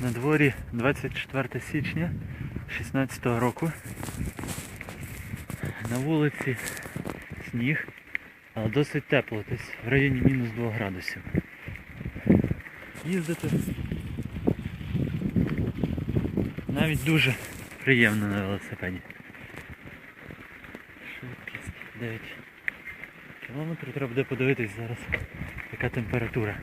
На дворі 24 січня 16 року. На вулиці сніг, але досить тепло, десь в районі мінус 2 градусів. Їздити навіть дуже приємно на велосипеді. Швидкість 9 кілометрів. Треба буде подивитись зараз, яка температура.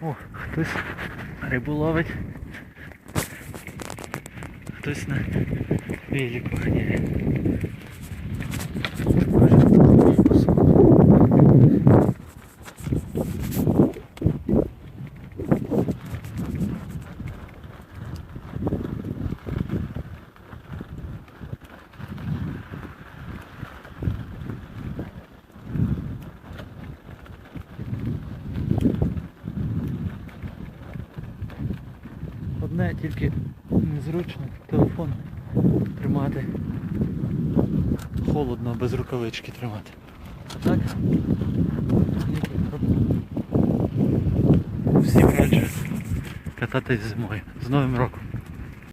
О, хтось рибу ловить. Хтось на велику ганяє. Одне тільки незручно телефон тримати. Холодно без рукавички тримати. А так. Всім раджу кататись зимою. З Новим роком!